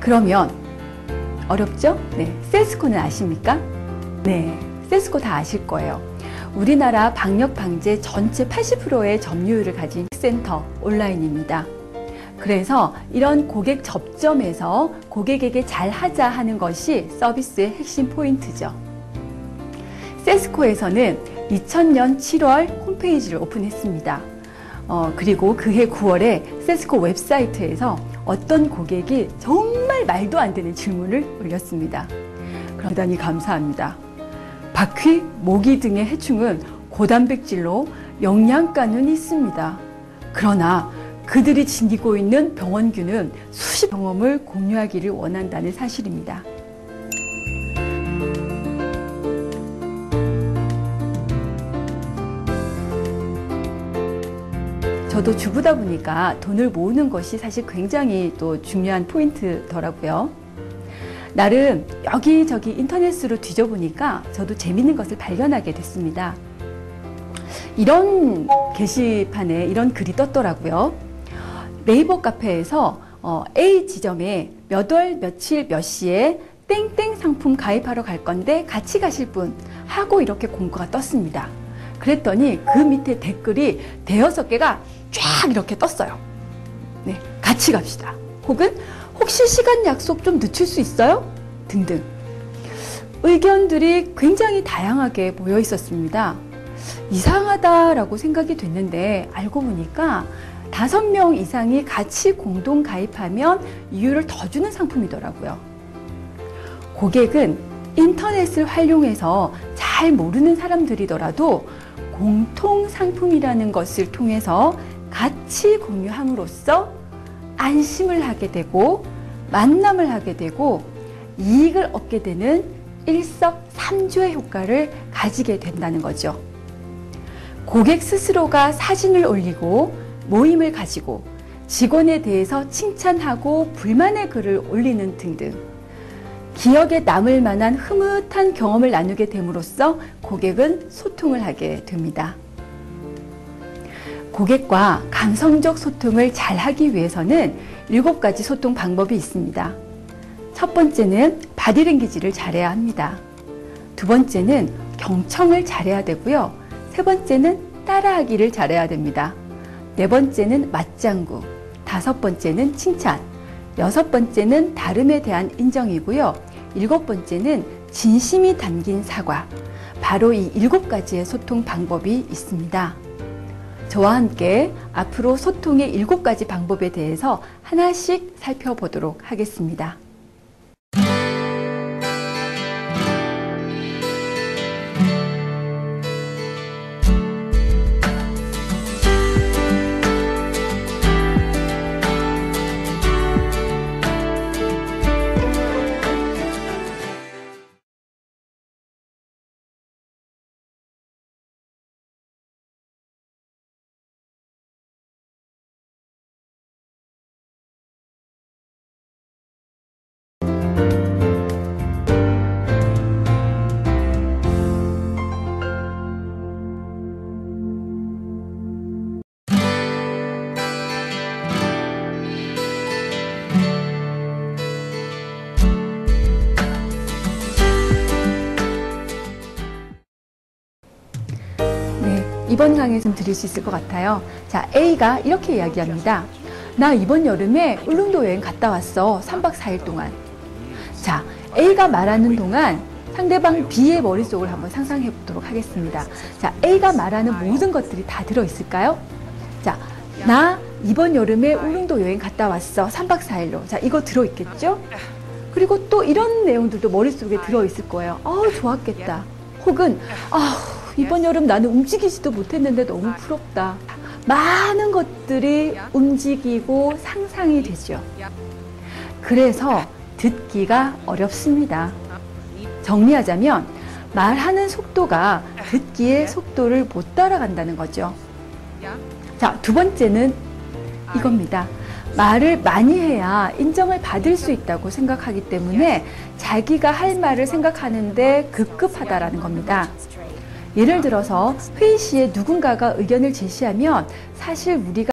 그러면 어렵죠? 네. 세스코는 아십니까? 네. 세스코 다 아실 거예요. 우리나라 방역 방제 전체 80%의 점유율을 가진 센터 온라인입니다. 그래서 이런 고객 접점에서 고객에게 잘 하자 하는 것이 서비스의 핵심 포인트죠. 세스코에서는 2000년 7월 홈페이지를 오픈했습니다. 어, 그리고 그해 9월에 세스코 웹사이트에서 어떤 고객이 정말 말도 안 되는 질문을 올렸습니다. 대단히 감사합니다. 바퀴, 모기 등의 해충은 고단백질로 영양가는 있습니다. 그러나 그들이 지니고 있는 병원균은 수십 경험을 공유하기를 원한다는 사실입니다. 저도 주부다 보니까 돈을 모으는 것이 사실 굉장히 또 중요한 포인트더라고요. 나름 여기저기 인터넷으로 뒤져보니까 저도 재밌는 것을 발견하게 됐습니다. 이런 게시판에 이런 글이 떴더라고요. 네이버 카페에서 어, A 지점에 몇 월 며칠 몇 시에 땡땡 상품 가입하러 갈 건데 같이 가실 분 하고 이렇게 공고가 떴습니다. 그랬더니 그 밑에 댓글이 대여섯 개가 쫙 이렇게 떴어요. 네, 같이 갑시다. 혹은 혹시 시간 약속 좀 늦출 수 있어요? 등등. 의견들이 굉장히 다양하게 모여 있었습니다. 이상하다라고 생각이 됐는데 알고 보니까 다섯 명 이상이 같이 공동 가입하면 이유를 더 주는 상품이더라고요. 고객은 인터넷을 활용해서 잘 모르는 사람들이더라도 공통 상품이라는 것을 통해서 같이 공유함으로써 안심을 하게 되고 만남을 하게 되고 이익을 얻게 되는 일석삼조의 효과를 가지게 된다는 거죠. 고객 스스로가 사진을 올리고 모임을 가지고 직원에 대해서 칭찬하고 불만의 글을 올리는 등등 기억에 남을 만한 흐뭇한 경험을 나누게 됨으로써 고객은 소통을 하게 됩니다. 고객과 감성적 소통을 잘 하기 위해서는 일곱 가지 소통 방법이 있습니다. 첫 번째는 바디랭귀지를 잘해야 합니다. 두 번째는 경청을 잘해야 되고요. 세 번째는 따라하기를 잘해야 됩니다. 네 번째는 맞장구, 다섯 번째는 칭찬, 여섯 번째는 다름에 대한 인정이고요. 일곱 번째는 진심이 담긴 사과. 바로 이 일곱 가지의 소통 방법이 있습니다. 저와 함께 앞으로 소통의 일곱 가지 방법에 대해서 하나씩 살펴보도록 하겠습니다. 이번 강의에서 드릴 수 있을 것 같아요. 자, A가 이렇게 이야기합니다. 나 이번 여름에 울릉도 여행 갔다 왔어. 3박 4일 동안. 자, A가 말하는 동안 상대방 B의 머릿속을 한번 상상해 보도록 하겠습니다. 자, A가 말하는 모든 것들이 다 들어있을까요? 자, 나 이번 여름에 울릉도 여행 갔다 왔어. 3박 4일로. 자, 이거 들어있겠죠? 그리고 또 이런 내용들도 머릿속에 들어있을 거예요. 아 좋았겠다. 혹은, 아 이번 여름 나는 움직이지도 못했는데 너무 부럽다. 많은 것들이 움직이고 상상이 되죠. 그래서 듣기가 어렵습니다. 정리하자면 말하는 속도가 듣기의 속도를 못 따라간다는 거죠. 자, 두 번째는 이겁니다. 말을 많이 해야 인정을 받을 수 있다고 생각하기 때문에 자기가 할 말을 생각하는데 급급하다라는 겁니다. 예를 들어서 회의 시에 누군가가 의견을 제시하면 사실 우리가